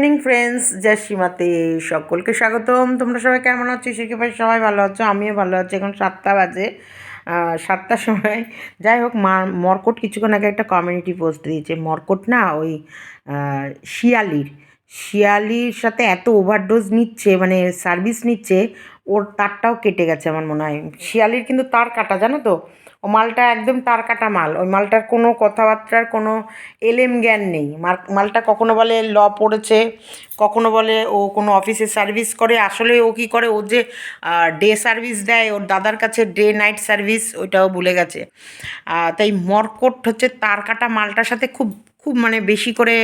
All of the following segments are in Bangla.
ইভিনিং ফ্রেন্ডস সীমাতে সকলকে স্বাগতম। তোমরা সবাই কেমন আছো? সেকে ভাই, সবাই ভালো আছো? আমিও ভালো আছি। এখন সাতটা বাজে। সাতটার সময় যাই হোক, মা, মর্কট কিছুক্ষণ আগে একটা কমিউনিটি পোস্ট দিয়েছে। মর্কট না, ওই শিয়ালির। শিয়ালির সাথে এত ওভারডোজ নিচ্ছে মানে সার্ভিস নিচ্ছে, ওর তারটাও কেটে গেছে আমার মনে হয়। শিয়ালির কিন্তু তার কাটা, জানো তো? ও মালটা একদম তার কাটা মাল। ওই মালটার কোনো কথাবার্তার কোনো এলেম জ্ঞান নেই। মালটা কখনো বলে ল পড়েছে, কখনো বলে ও কোনো অফিসে সার্ভিস করে। আসলে ও কী করে? ও যে ডে সার্ভিস দেয়, ওর দাদার কাছে ডে নাইট সার্ভিস, ওইটাও ভুলে গেছে। তাই মর্কট হচ্ছে তার কাটা মালটার সাথে খুব খুব মানে বেশি করে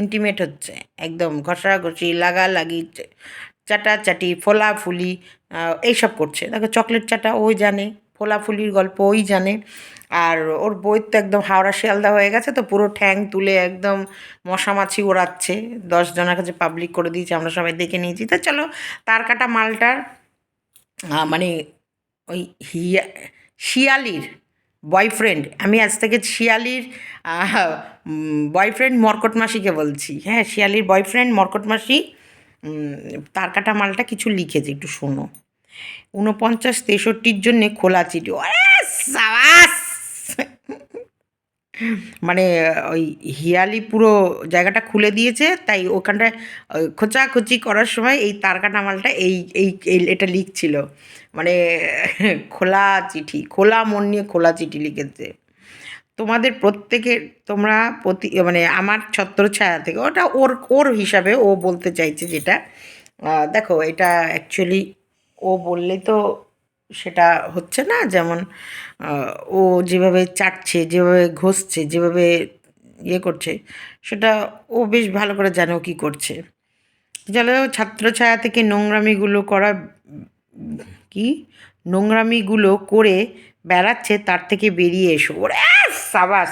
ইন্টিমেট হচ্ছে। একদম ঘষাঘষি, লাগালাগি চাটাচাটি, ফোলাফুলি এইসব করছে। দেখো চকলেট চাটা ওই জানে। ফোলাফুলির গল্প ওই জানে। আর ওর বই তো একদম হাওড়া শিয়ালদা হয়ে গেছে, তো পুরো ঠ্যাং তুলে একদম মশামাছি ওড়াচ্ছে। দশ জনের কাছে পাবলিক করে দিয়েছে, আমরা সবাই দেখে নিয়েছি। তো চলো, তার কাটা মালটার মানে ওই হিয়া, শিয়ালির বয়ফ্রেন্ড আমি আজ থেকে শিয়ালির বয়ফ্রেন্ড মর্কট মাসিকে বলছি। হ্যাঁ শিয়ালির বয়ফ্রেন্ড মর্কট মাসি তার কাটা মালটা কিছু লিখেছে, একটু শোনো। ঊনপঞ্চাশ, তেষট্টির জন্যে খোলা চিঠি মানে ওই হিয়ালি পুরো জায়গাটা খুলে দিয়েছে, তাই ওখানটায় খোঁচাখুচি করার সময় এই তারকাটা মালটা এই এই এটা লিখছিল। মানে খোলা চিঠি, খোলা মন নিয়ে খোলা চিঠি লিখেছে। তোমাদের প্রত্যেকের তোমরা প্রতি মানে আমার ছত্রছায়া থেকে, ওটা ওর ওর হিসাবে ও বলতে চাইছে যেটা। দেখো, এটা অ্যাকচুয়ালি ও বললেই তো সেটা হচ্ছে না, যেমন ও যেভাবে চাটছে, যেভাবে ঘষছে, যেভাবে ইয়ে করছে, সেটা ও বেশ ভালো করে জানে ও কী করছে। চলো ছাত্রছায়া থেকে নোংরামিগুলো করা, কি? নোংরামিগুলো করে বেড়াচ্ছে, তার থেকে বেরিয়ে এসো। ওরে সাবাস,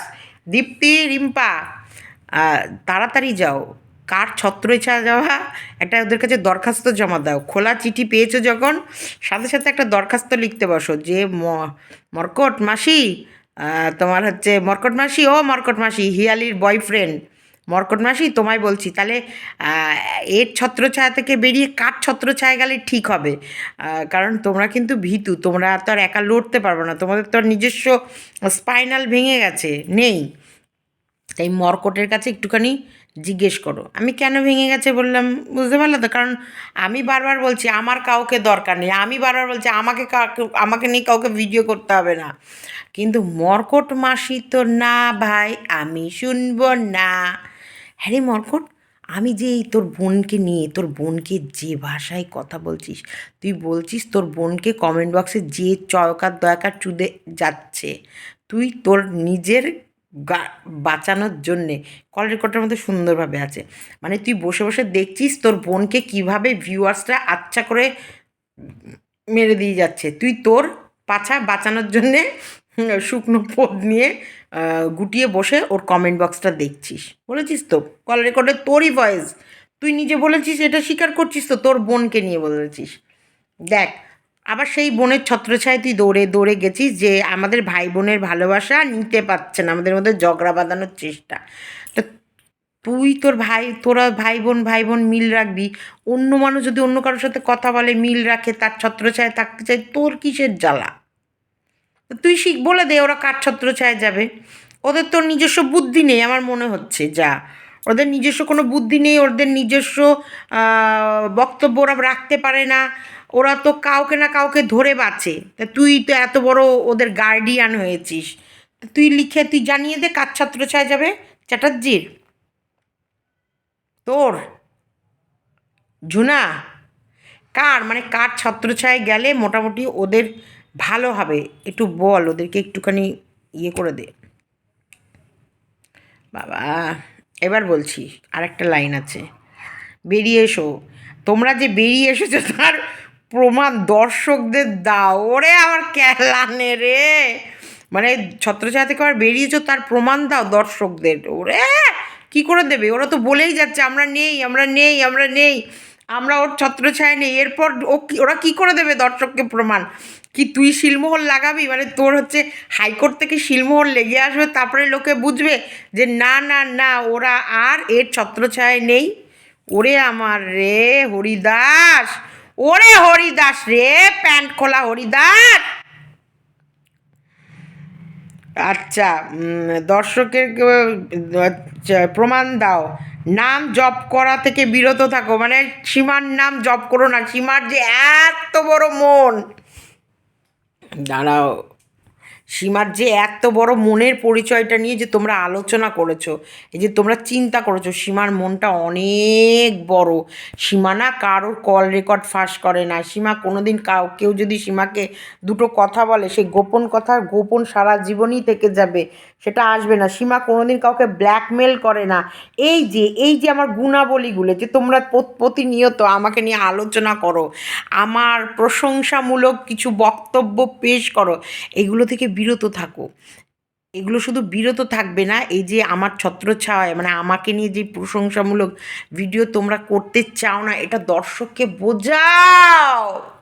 দীপ্তি, রিম্পা তাড়াতাড়ি যাও। কার ছত্রছা যাওয়া? একটা ওদের কাছে দরখাস্ত জমা দাও। খোলা চিঠি পেয়েছ যখন? সাথে সাথে একটা দরখাস্ত লিখতে বসো যে মর্কট মাসি তোমার হচ্ছে, মর্কট মাসি, ও মর্কট মাসি, হিয়ালির বয়ফ্রেন্ড। মর্কট মাসি, তোমায় বলছি, তাহলে এর ছত্রছায়া থেকে বেরিয়ে কার ছত্রছায়া গেলে ঠিক হবে? কারণ তোমরা কিন্তু ভীতু, তোমরা তো আর একা লড়তে পারবে না, তোমাদের তো আর নিজস্ব স্পাইনাল ভেঙে গেছে, নেই। তাই মর্কটের কাছে একটুখানি জিজ্ঞেস করো। আমি কেন ভেঙে গেছে বললাম, বুঝতে পারলে তো? কারণ আমি বারবার বলছি, আমার কাউকে দরকার নেই। আমি বারবার বলছি, আমাকে আমাকে নিয়ে কাউকে ভিডিও করতে হবে না। কিন্তু মর্কট মাসি তো না, ভাই, আমি শুনব না। হ্যাঁ মর্কট, আমি যে তোর বোনকে নিয়ে, তোর বোনকে যে ভাষায় কথা বলছিস, তুই বলছিস তোর বোনকে কমেন্ট বক্সে যে চয়কার দয়াকার চুদে যাচ্ছে, তুই তোর নিজের বাঁচানোর জন্যে কল রেকর্ডের মধ্যে সুন্দরভাবে আছে। মানে তুই বসে বসে দেখছিস তোর বোনকে কীভাবে ভিউয়ার্সরা আচ্ছা করে মেরে দিয়ে যাচ্ছে। তুই তোর পাছা বাঁচানোর জন্যে শুকনো পদ নিয়ে গুটিয়ে বসে ওর কমেন্ট বক্সটা দেখছিস। বলেছিস তো কল রেকর্ডে তোরই ভয়েস তুই নিজে বলেছিস, এটা স্বীকার করছিস তো তোর বোনকে নিয়ে বলেছিস। দেখ আবার সেই বোনের ছত্রছায় তুই দৌড়ে দৌড়ে গেছিস যে আমাদের ভাই বোনের ভালোবাসা নিতে পারছে না, আমাদের মধ্যে ঝগড়া বাঁধানোর চেষ্টা। তো তুই তোর ভাই, তোরা ভাই বোন ভাই বোন মিল রাখবি। অন্য মানুষ যদি অন্য কারোর সাথে কথা বলে, মিল রাখে, তার ছত্রছায় থাকতে চায়, তোর কিসের জ্বালা? তুই শিখ, বলে দে ওরা কার ছত্রছায় যাবে। ওদের তোর নিজস্ব বুদ্ধি নেই, আমার মনে হচ্ছে, যা। ওদের নিজস্ব কোনো বুদ্ধি নেই, ওদের নিজস্ব বক্তব্য ওরা রাখতে পারে না। ওরা তো কাউকে না কাউকে ধরে বাঁচে। তা তুই তো এত বড় ওদের গার্ডিয়ান হয়েছিস। তুই লিখে, তুই জানিয়ে দে কার ছত্রছায় যাবে, চ্যাটার্জির। তোর। ঝুনা, কার? মানে কার ছত্রছায় গেলে মোটামুটি ওদের ভালো হবে? একটু বল, ওদেরকে একটুখানি ইয়ে করে দে। বাবা, এবার বলছি, আরেকটা লাইন আছে। বেরিয়ে এসো। তোমরা যে বেরিয়ে এসেছ, তার প্রমাণ দর্শকদের দাও। ওরে আমার কেলানে রে। মানে ছত্রছায়া থেকে আবার বেরিয়েছো, তার প্রমাণ দাও দর্শকদের। ওরে, কি করে দেবে? ওরা তো বলেই যাচ্ছে, আমরা নেই আমরা নেই আমরা নেই, আমরা ওর ছত্রছায়া নেই। এরপর ও কি- ওরা কি করে দেবে দর্শককে প্রমাণ? কি তুই শিলমোহর লাগাবি? মানে তোর হচ্ছে হাইকোর্ট থেকে শিলমোহর লেগে আসবে, তারপরে লোকে বুঝবে যে না না না, ওরা আর এর ছত্রছায়ায় নেই। ওরে আমার রে, হরিদাস! ওরে হরিদাস রে প্যান্ট খোলা হরিদাস। আচ্ছা দর্শকের আচ্ছা, প্রমাণ দাও। নাম জপ করা থেকে বিরত থাকো মানে সীমার নাম জপ করো না সীমার যে এত বড় মন। দাঁড়াও। সীমার যে এত বড় মনের পরিচয়টা নিয়ে যে তোমরা আলোচনা করেছ, এই যে তোমরা চিন্তা করেছ, সীমার মনটা অনেক বড়। সীমা না কারোর কল রেকর্ড ফাঁস করে না। সীমা কোনো দিন কাউ, কেউ যদি সীমাকে দুটো কথা বলে সেই গোপন কথা গোপন সারা জীবনই থেকে যাবে। সেটা আসবে না। সীমা কোনোদিন কাউকে ব্ল্যাকমেল করে না। এই যে এই যে আমার গুণাবলীগুলো, যে তোমরা প্রতিনিয়ত আমাকে নিয়ে আলোচনা করো, আমার প্রশংসামূলক কিছু বক্তব্য পেশ করো, এগুলো থেকে বিরত থাকো। এগুলো শুধু বিরত থাকবে না, এই যে আমার ছত্রছায় মানে আমাকে নিয়ে যে প্রশংসামূলক ভিডিও তোমরা করতে চাও না, এটা দর্শককে বোঝাও!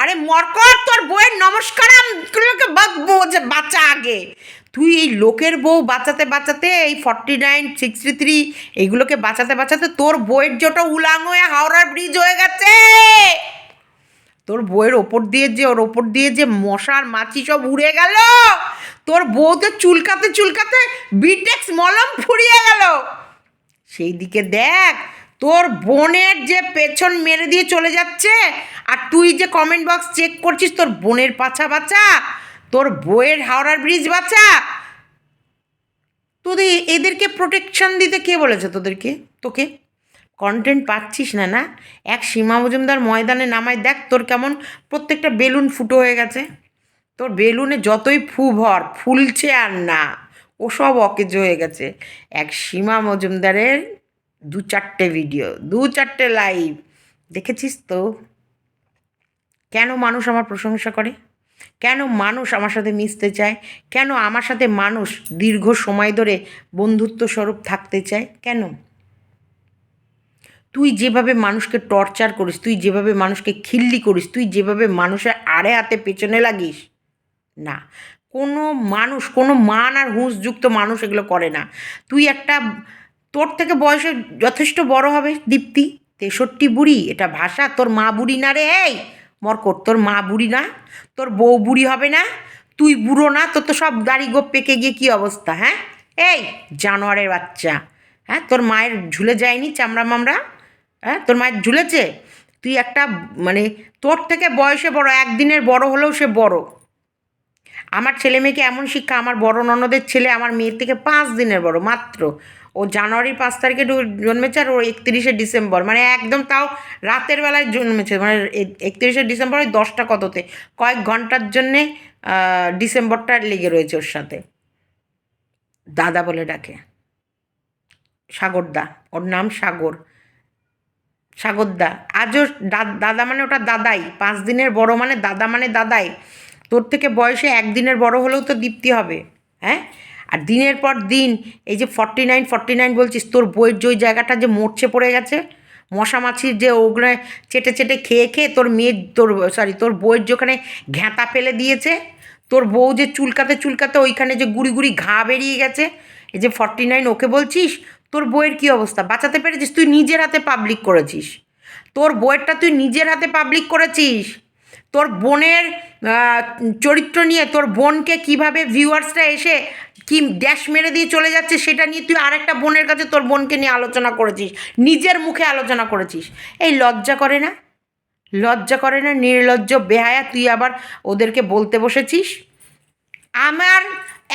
আরে মরকট, তোর বউয়ের নমস্কার বোঝে বাচ্চা আগে। তুই এই লোকের বউ বাঁচাতে বাঁচাতে এই ফর্টি নাইন, সিক্সটি থ্রি, এইগুলোকে বাঁচাতে বাঁচাতে তোর বইয়ের যেটা উলাং হয়ে হাওড়ার ব্রিজ হয়ে গেছে। তোর বইয়ের ওপর দিয়ে যে, ওর ওপর দিয়ে যে মশার মাছি সব উড়ে গেল। তোর বউ তো চুলকাতে চুলকাতে বিটেক্স মলম ফুরিয়ে গেল। সেই দিকে দেখ তোর বোনের যে পেছন মেরে দিয়ে চলে যাচ্ছে, আর তুই যে কমেন্ট বক্স চেক করছিস, তোর বোনের পাছা বাচ্চা তোর বইয়ের হাওড়ার ব্রিজ বাচ্চা তোদের এদেরকে প্রোটেকশন দিতে কে বলেছে তোদেরকে? তোকে? কন্টেন্ট পাচ্ছিস না না? এক সীমা মজুমদার ময়দানে নামায়, দেখ তোর কেমন প্রত্যেকটা বেলুন ফুটো হয়ে গেছে। তোর বেলুনে যতই ফু ভর, ফুলছে আর না ও সব অকেজ হয়ে গেছে। এক সীমা মজুমদারের দু চারটে ভিডিও দু চারটে লাইভ দেখেছিস তো? কেন মানুষ আমার প্রশংসা করে? কেন মানুষ আমার সাথে মিশতে চায়? কেন আমার সাথে মানুষ দীর্ঘ সময় ধরে বন্ধুত্ব স্বরূপ থাকতে চায়? কেন? তুই যেভাবে মানুষকে টর্চার করিস, তুই যেভাবে মানুষকে খিল্লি করিস, তুই যেভাবে মানুষের আড়ে হাতে পেছনে লাগিস, না। কোনো মানুষ, কোনো মান আর হুঁশযুক্ত মানুষ এগুলো করে না। তুই একটা তোর থেকে বয়সে যথেষ্ট বড় হবে, দীপ্তি। তেষট্টি বুড়ি, এটা ভাষা। তোর মা বুড়ি না রে, এই! মরকট, তোর মা বুড়ি না। তোর বউ বুড়ি হবে না। তুই বুড়ো না, তোর তো সব দাড়ি গোপ পেকে গিয়ে কী অবস্থা হ্যাঁ? এই, জানোয়ারের বাচ্চা। হ্যাঁ তোর মায়ের ঝুলে যায়নি চামড়া মামড়া? হ্যাঁ তোর মায়ের ঝুলেছে? তুই একটা মানে তোর থেকে বয়সে বড়, একদিনের বড় হলেও সে বড়। আমার ছেলে মেয়েকে এমন শিক্ষা, আমার বড় ননদের ছেলে, আমার মেয়ের থেকে পাঁচ দিনের বড়, মাত্র। ও জানুয়ারির পাঁচ তারিখে জন্মেছে আর ও একত্রিশে ডিসেম্বর। মানে একদম তাও রাতের বেলায় জন্মেছে। মানে একত্রিশে ডিসেম্বর ওই দশটা কততে? কয়েক ঘণ্টার জন্যে ডিসেম্বরটা লেগে রয়েছে ওর সাথে। দাদা বলে ডাকে। সাগরদা। ওর নাম সাগর। সাগরদা। আজও দাদা মানে ওটা দাদাই। পাঁচ দিনের বড় মানে দাদা মানে দাদাই। তোর থেকে বয়সে একদিনের বড় হলেও তো দীপ্তি হবে। হ্যাঁ? আর দিনের পর দিন, এই যে ফর্টি নাইন ফর্টি নাইন বলছিস, তোর বইয়ের যে ওই জায়গাটা যে মরছে পড়ে গেছে মশা মাছির যে ওগুলো চেটে চেটে খেয়ে খেয়ে তোর মেয়ের তোর সরি তোর বইয়ের যে ওখানে ঘ্যাঁতা ফেলে দিয়েছে, তোর বউ যে চুলকাতে চুলকাতে ওইখানে যে গুড়ি গুড়ি ঘা বেরিয়ে গেছে, এই যে ফর্টি নাইন ওকে বলছিস, তোর বইয়ের কী অবস্থা? বাঁচাতে পেরেছিস? তুই নিজের হাতে পাবলিক করেছিস। তোর বইয়েরটা তুই নিজের হাতে পাবলিক করেছিস। তোর বোনের চরিত্র নিয়ে তোর বোনকে কীভাবে ভিউয়ার্সরা এসে কি ড্যাশ মেরে দিয়ে চলে যাচ্ছে, সেটা নিয়ে তুই আরেকটা বোনের কাছে তোর বোনকে নিয়ে আলোচনা করেছিস, নিজের মুখে আলোচনা করেছিস। এই লজ্জা করে না? লজ্জা করে না? নির্লজ্জ, বেহায়া, তুই আবার ওদেরকে বলতে বসেছিস? আমার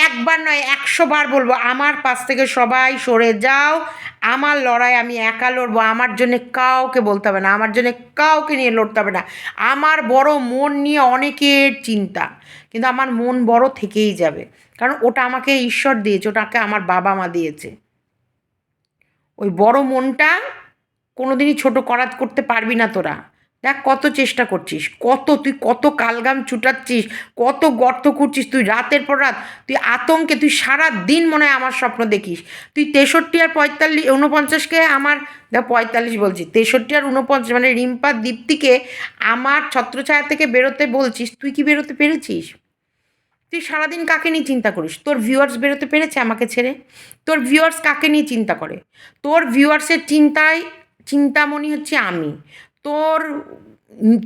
একবার নয়, একশো বার বলব, আমার পাশ থেকে সবাই সরে যাও, আমার লড়াই আমি একা লড়বো, আমার জন্য কাউকে বলতে হবে না, আমার জন্য কাউকে নিয়ে লড়তে হবে না। আমার বড় মন নিয়ে অনেকের চিন্তা, কিন্তু আমার মন বড় থেকেই যাবে। কারণ ওটা আমাকে ঈশ্বর দিয়েছে, ওটাকে আমার বাবা মা দিয়েছে। ওই বড় মনটা কোনোদিনই ছোট করাত করতে পারবি না তোরা। দেখ কত চেষ্টা করছিস, কত, তুই কত কালগাম ছুটাচ্ছিস, কত গর্ত করছিস তুই রাতের পর রাত, তুই আতঙ্কে, তুই সারা দিন মনে হয় আমার স্বপ্ন দেখিস। তুই তেষট্টি আর পঁয়তাল্লিশ উনপঞ্চাশকে আমার, দেখ পঁয়তাল্লিশ বলছি, তেষট্টি আর উনপঞ্চাশ মানে রিম্পা দীপ্তিকে আমার ছত্রছায়া থেকে বেরোতে বলছিস, তুই কি বেরোতে পেরেছিস? তুই সারাদিন কাকে নিয়ে চিন্তা করিস? তোর ভিউয়ার্স বেরোতে পেরেছে আমাকে ছেড়ে? তোর ভিউয়ার্স কাকে নিয়ে চিন্তা করে? তোর ভিউয়ার্সের চিন্তায়, চিন্তামণি হচ্ছে আমি। তোর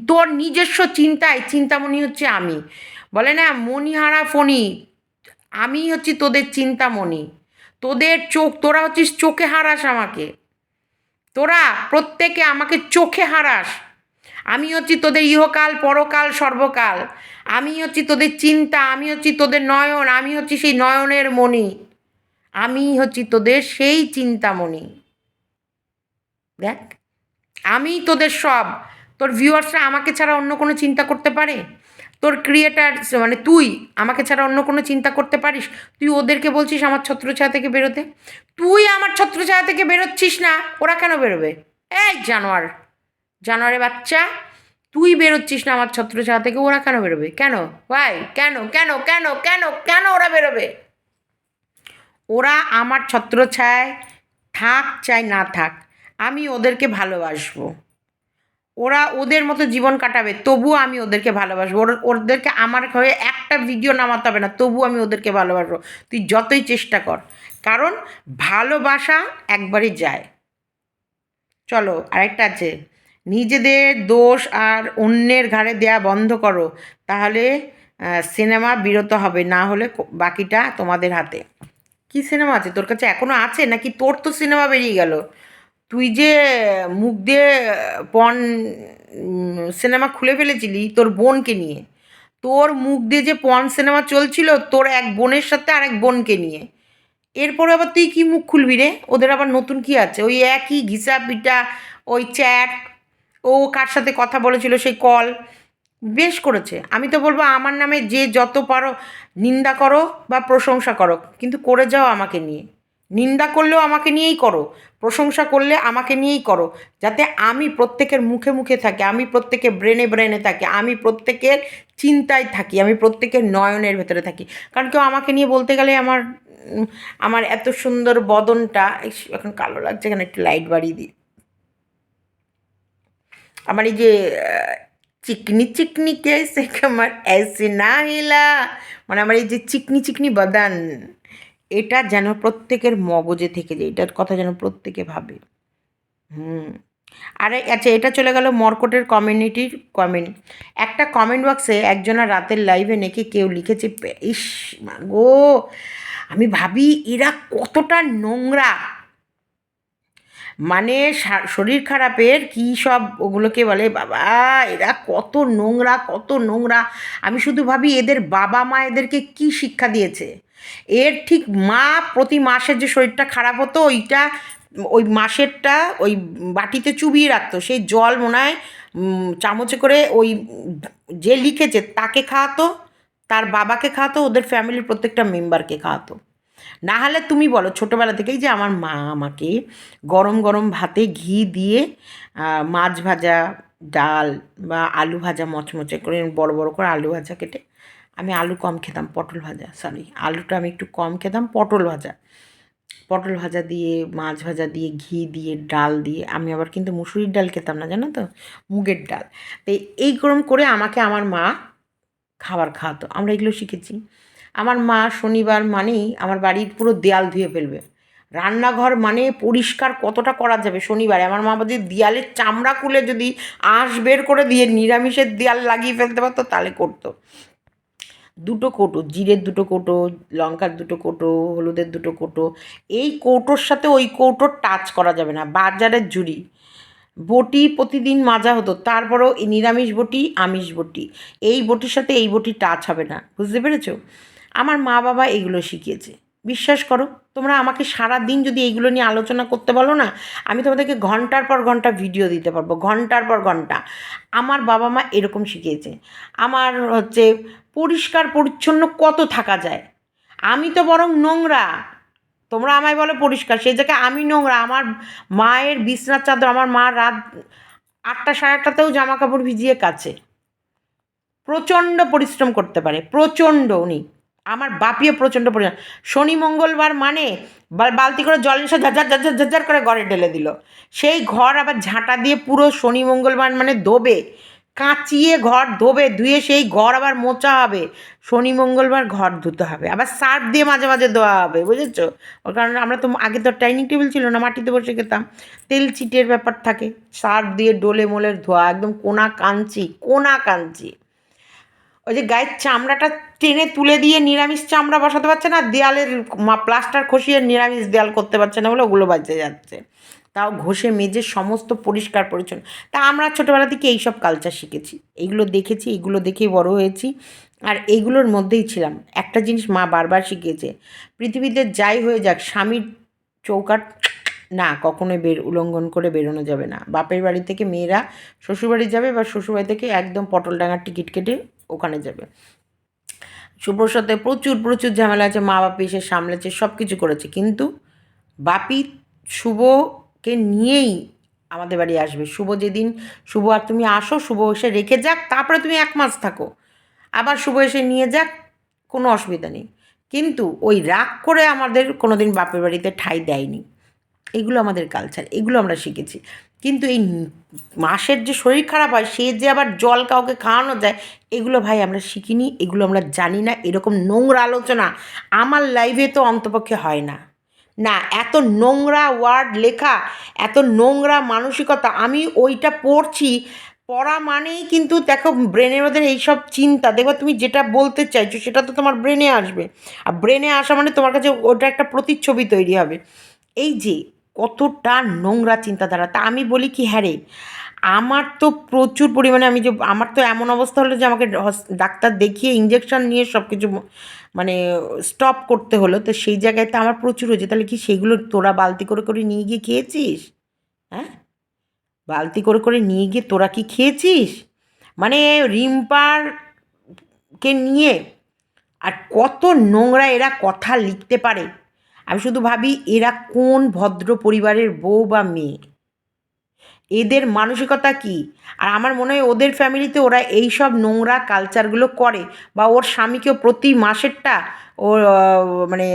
তোর নিজস্ব চিন্তায় চিন্তামণি হচ্ছে আমি। বলে না, মণিহারা ফণি, আমি হচ্ছি তোদের চিন্তামণি। তোদের চোখ, তোরা হচ্ছিস চোখে হারাস আমাকে। তোরা প্রত্যেকে আমাকে চোখে হারাস। আমি হচ্ছি তোদের ইহকাল, পরকাল, সর্বকাল। আমি হচ্ছি তোদের চিন্তা, আমি হচ্ছি তোদের নয়ন, আমি হচ্ছি সেই নয়নের মণি। আমি হচ্ছি তোদের সেই চিন্তামণি। দেখ, আমি তোদের সব। তোর ভিউয়ার্সরা আমাকে ছাড়া অন্য কোনো চিন্তা করতে পারে? তোর ক্রিয়েটার মানে তুই আমাকে ছাড়া অন্য কোনো চিন্তা করতে পারিস? তুই ওদেরকে বলছিস আমার ছত্রছায়া থেকে বেরোতে? তুই আমার ছত্রছায়া থেকে বেরোচ্ছিস না, ওরা কেন বেরোবে? এই জানোয়ার। জানোয়ারের বাচ্চা, তুই বেরোচ্ছিস না আমার ছত্রছায়া থেকে, ওরা কেন বেরোবে? কেন? ভাই কেন? কেন? কেন? কেন? কেন ওরা বেরোবে? ওরা আমার ছত্রছায়ায় থাক চাই না থাক, আমি ওদেরকে ভালোবাসবো। ওরা ওদের মতো জীবন কাটাবে, তবুও আমি ওদেরকে ভালোবাসবো। ওর, ওদেরকে আমার হয়ে একটা ভিডিও নামাতে হবে না, তবুও আমি ওদেরকে ভালোবাসবো। তুই যতই চেষ্টা কর, কারণ ভালোবাসা একবারই যায়। চলো, আরেকটা আছে। নিজেদের দোষ আর অন্যের ঘাড়ে দেয়া বন্ধ করো, তাহলে সিনেমা বিরত হবে, না হলে বাকিটা তোমাদের হাতে। কি সিনেমা আছে? তোর কাছে এখনও আছে? নাকি তোর তো সিনেমা বেরিয়ে গেল? তুই যে মুখ দিয়ে পন সিনেমা খুলে ফেলেছিলি তোর বোনকে নিয়ে। তোর মুখ দিয়ে যে পন সিনেমা চলছিল, তোর এক বোনের সাথে আর এক বোনকে নিয়ে। এরপরে আবার তুই কি মুখ খুলবি রে? ওদের আবার নতুন কি আছে? ওই একই ঘিসা পিটা, ওই চ্যাট ও কার সাথে কথা বলেছিল সেই কল বেশ করেছে। আমি তো বলব আমার নামে যে যত পারো নিন্দা করো বা প্রশংসা করো, কিন্তু করে যাও আমাকে নিয়ে। নিন্দা করলেও আমাকে নিয়েই করো, প্রশংসা করলে আমাকে নিয়েই করো, যাতে আমি প্রত্যেকের মুখে মুখে থাকি, আমি প্রত্যেকের ব্রেনে ব্রেনে থাকি, আমি প্রত্যেকের চিন্তায় থাকি, আমি প্রত্যেকের নয়নের ভেতরে থাকি। কারণ কেউ আমাকে নিয়ে বলতে গেলে আমার আমার এত সুন্দর বদনটা এখন কালো লাগছে, এখানে একটু লাইট বাড়িয়ে দিই। আমার এই যে চিকনি চিকনি কেসে আমার এসে না হেলা? মানে আমার এই যে চিকনি চিকনি বাদান এটা যেন প্রত্যেকের মগজে থেকে যায়, এটার কথা যেন প্রত্যেকে ভাবে। হুম। আরে আচ্ছা এটা চলে গেল মর্কটের কমিউনিটির কমেন্ট। একটা কমেন্ট বক্সে একজনা রাতের লাইভে নাকি কেউ লিখেছে, ইস গো, আমি ভাবি এরা কতটা নোংরা। মানে শরীর খারাপের কী সব ওগুলোকে বলে, বাবা, এরা কত নোংরা কত নোংরা। আমি শুধু ভাবি এদের বাবা মা এদেরকে কি শিক্ষা দিয়েছে? এর ঠিক মা প্রতি মাসের যে শরীরটা খারাপ হতো, ওইটা ওই মাসেরটা ওই বাটিতে চুবিয়ে রাখতো। সেই জল মনে হয় চামচে করে ওই যে লিখেছে, তাকে খাওয়াতো, তার বাবাকে খাওয়াতো, ওদের ফ্যামিলির প্রত্যেকটা মেম্বারকে খাওয়াতো। না হলে তুমি বলো, ছোটোবেলা থেকেই যে আমার মা আমাকে গরম গরম ভাতে ঘি দিয়ে মাছ ভাজা, ডাল বা আলু ভাজা মচমচে করে, বড় বড় করে আলু ভাজা কেটে আমি আলু কম খেতাম, পটল ভাজা সরি আলুটা আমি একটু কম খেতাম, পটল ভাজা। পটল ভাজা দিয়ে, মাছ ভাজা দিয়ে, ঘি দিয়ে, ডাল দিয়ে, আমি আবার কিন্তু মুসুরির ডাল খেতাম না, জানো তো? মুগের ডাল। তো এই গরম করে আমাকে আমার মা খাবার খাওয়াতো, আমরা এগুলো শিখেছি। আমার মা শনিবার মানেই আমার বাড়ির পুরো দেয়াল ধুয়ে ফেলবে। রান্নাঘর মানে পরিষ্কার কতটা করা যাবে শনিবারে? আমার মা যদি দেয়ালের চামড়া খুলে যদি আঁশ বের করে দিয়ে নিরামিষের দেয়াল লাগিয়ে ফেলতে পারতো, তাহলে করতো। দুটো কৌটো, জিরের দুটো কৌটো, লঙ্কার দুটো কৌটো, হলুদের দুটো কৌটো, এই কৌটোর সাথে ওই কৌটোর টাচ করা যাবে না, বাজারের ঝুড়ি। বটি প্রতিদিন মাজা হতো, তারপরেও নিরামিষ বটি, আমিষ বটি, এই বটির সাথে এই বটি টাচ হবে না, বুঝতে পেরেছ? আমার মা বাবা এগুলো শিখিয়েছে। বিশ্বাস করো, তোমরা আমাকে সারা দিন যদি এইগুলো নিয়ে আলোচনা করতে বলো না, আমি তোমাদেরকে ঘণ্টার পর ঘণ্টা ভিডিও দিতে পারব, ঘণ্টার পর ঘণ্টা। আমার বাবা মা এরকম শিখিয়েছে। আমার হচ্ছে পরিষ্কার পরিচ্ছন্ন কত থাকা যায়। আমি তো বরং নোংরা। তোমরা আমায় বলো পরিষ্কার সেই জায়গায় আমি নোংরা। আমার মায়ের বিছনার চাদর, আমার মা রাত আটটা সাড়ে আটটাতেও জামা কাপড় ভিজিয়ে কাছে। প্রচণ্ড পরিশ্রম করতে পারে, প্রচণ্ড উনি। আমার বাপিও প্রচণ্ড পরিমাণ। শনি মঙ্গলবার মানে বাল- বালতি করে জল এসে ঝাঝার ঝাঝার ঝাঝার করে ঘরে ঢেলে দিল। সেই ঘর আবার ঝাঁটা দিয়ে পুরো শনি মঙ্গলবার মানে দোবে কাঁচিয়ে ঘর ধোবে, ধুয়ে সেই ঘর আবার মোচা হবে। শনি মঙ্গলবার ঘর ধুতে হবে, আবার সার্ফ দিয়ে মাঝে মাঝে ধোয়া হবে, বুঝেছ? ওর কারণে আমরা তো আগে তো ডাইনিং টেবিল ছিল না, মাটিতে বসে খেতাম। তেল চিটের ব্যাপার থাকে, সার্ফ দিয়ে ডোলে মোলের ধোয়া, একদম কোনা কাঞ্চি কোনা কাঞ্চি। ওই যে গায়ের চামড়াটা টেনে তুলে দিয়ে নিরামিষ চামড়া বসাতে পারছে না, দেয়ালের প্লাস্টার খসিয়ে নিরামিষ দেয়াল করতে পারছে না বলে ওগুলো বাজে যাচ্ছে। তাও ঘষে মেজে সমস্ত পরিষ্কার পরিচ্ছন্ন। তা আমরা ছোটোবেলা থেকে এইসব কালচার শিখেছি। এইগুলো দেখেছি, এইগুলো দেখেই বড় হয়েছি। আর এইগুলোর মধ্যেই ছিলাম। একটা জিনিস মা বারবার শিখিয়েছে, পৃথিবীতে যাই হয়ে যাক, স্বামীর চৌকাট না, কখনোই বের উল্লঙ্ঘন করে বেরোনো যাবে না। বাপের বাড়ি থেকে মেয়েরা শ্বশুরবাড়ি যাবে বা শ্বশুরবাড়ি থেকে একদম পটল ডাঙার টিকিট কেটে ওখানে যাবে। শুভ্রর সাথে প্রচুর প্রচুর ঝামেলা আছে, মা বাপি এসে সামলেছে সব কিছু করেছে। কিন্তু বাপি শুভকে নিয়েই আমাদের বাড়ি আসবে। শুভ যেদিন, শুভ আর তুমি আসো, শুভ এসে রেখে যাক, তারপরে তুমি এক মাস থাকো। আবার শুভ এসে নিয়ে যাক, কোনো অসুবিধা নেই। কিন্তু ওই রাগ করে আমাদের কোনোদিন বাপের বাড়িতে ঠাঁই দেয়নি। এগুলো আমাদের কালচার এগুলো আমরা শিখেছি। কিন্তু এই মাসের যে শরীর খারাপ হয়, সে যে আবার জল কাউকে খাওয়ানো যায়, এগুলো ভাই আমরা শিখিনি, এগুলো আমরা জানি না, এরকম নোংরা আলোচনা আমার লাইফে তো অন্তপক্ষে হয় না। না, এত নোংরা ওয়ার্ড লেখা, এত নোংরা মানসিকতা আমি ওইটা পড়ছি, পড়া মানেই কিন্তু দেখো ব্রেনের মধ্যে এইসব চিন্তা দেখো তুমি যেটা বলতে চাইছো সেটা তো তোমার ব্রেনে আসবে। আর ব্রেনে আসা মানে তোমার কাছে ওটা একটা প্রতিচ্ছবি তৈরি হবে। এই যে কতটা নোংরা চিন্তাধারা। তা আমি বলি কি হ্যাঁ রে, আমার তো প্রচুর পরিমাণে আমি যে, আমার তো এমন অবস্থা হলো যে, আমাকে ডাক্তার দেখিয়ে ইঞ্জেকশন নিয়ে সব কিছু মানে স্টপ করতে হলো। তো সেই জায়গায় তো আমার প্রচুর হয়েছে। তাহলে কি সেগুলো তোরা বালতি করে করে নিয়ে গিয়ে খেয়েছিস? হ্যাঁ? বালতি করে করে নিয়ে গিয়ে তোরা কি খেয়েছিস? মানে রিম্পার কে নিয়ে, আর কত নোংরা এরা কথা লিখতে পারে। আমি শুধু ভাবি এরা কোন ভদ্র পরিবারের বউ বা মেয়ে? এদের মানসিকতা কি? আর আমার মনে হয় ওদের ফ্যামিলিতে ওরা এই সব নোংরা কালচারগুলো করে বা ওর স্বামীকেও প্রতি মাসেরটা ওর মানে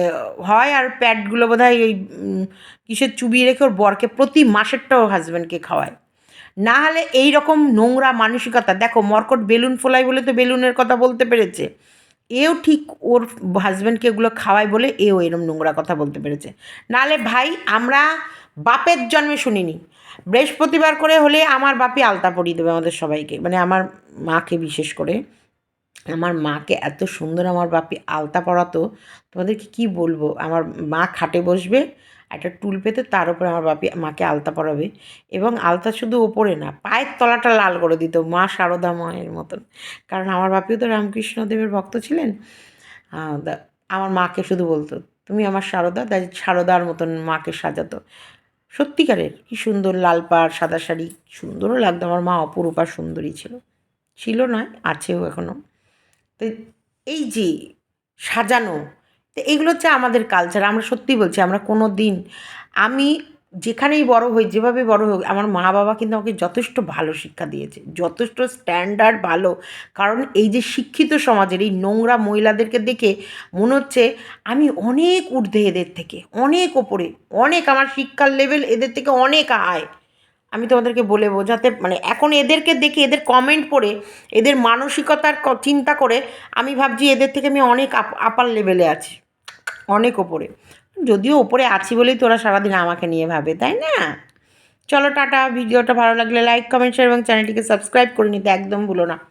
হয় আর প্যাডগুলো বোধ হয় উম, কিসের চুবিয়ে রেখে ওর বরকে প্রতি মাসেরটা ওর হাজব্যান্ডকে খাওয়ায়। না হলে এই রকম নোংরা মানসিকতা দেখো মর্কট বেলুন ফোলাই বলে তো বেলুনের কথা বলতে পেরেছে। এও ঠিক ওর হাজব্যান্ডকে এগুলো খাওয়ায় বলে এও এরম নোংরা কথা বলতে পেরেছে। নালে ভাই, আমরা বাপের জন্মে শুনিনি। বৃহস্পতিবার করে হলে আমার বাপি আলতা পরিয়ে দেবে আমাদের সবাইকে। মানে আমার মাকে বিশেষ করে। আমার মাকে এত সুন্দর আমার বাপি আলতা পরাতো, তোমাদেরকে কি বলব? আমার মা খাটে বসবে, একটা টুল পেতে তার উপরে আমার বাপি মাকে আলতা পরাবে এবং আলতা শুধু ওপরে না, পায়ের তলাটা লাল করে দিত মা শারদা মায়ের মতন। কারণ আমার বাপিও তো রামকৃষ্ণদেবের ভক্ত ছিলেন। আমার মাকে শুধু বলতো, তুমি আমার শারদা, তাই শারদার মতন মাকে সাজাতো। সত্যিকারের, কি সুন্দর লাল পাড়, সাদা শাড়ি, সুন্দরও লাগতো। আমার মা অপরূপা সুন্দরী ছিল। ছিল নয়, আছেও এখনও তো এই যে সাজানো, তো এগুলো হচ্ছে আমাদের কালচার আমরা সত্যি বলছি, আমরা কোনো দিন আমি যেখানেই বড় হই, যেভাবে বড় হোক, আমার মা বাবা কিন্তু আমাকে যথেষ্ট ভালো শিক্ষা দিয়েছে, যথেষ্ট স্ট্যান্ডার্ড ভালো। কারণ এই যে শিক্ষিত সমাজের, এই নোংরা মহিলাদেরকে দেখে মনে হচ্ছে আমি অনেক ঊর্ধ্বে এদের থেকে, অনেক ওপরে, অনেক আমার শিক্ষার লেভেল এদের থেকে অনেক হাই আমি তোমাদেরকে বলে বোঝাতে মানে এখন এদেরকে দেখে, এদের কমেন্ট পড়ে, এদের মানসিকতার চিন্তা করে, আমি ভাবছি এদের থেকে আমি অনেক আপ আপার লেভেলে আছি। অনেক ওপরে। যদিও ওপরে আছি বলেই তোরা সারাদিন আমাকে নিয়ে ভাবে, তাই না? চলো টাটা, ভিডিওটা ভালো লাগলে লাইক কমেন্ট শেয়ার এবং চ্যানেলটিকে সাবস্ক্রাইব করে নিতে একদম ভুলো না।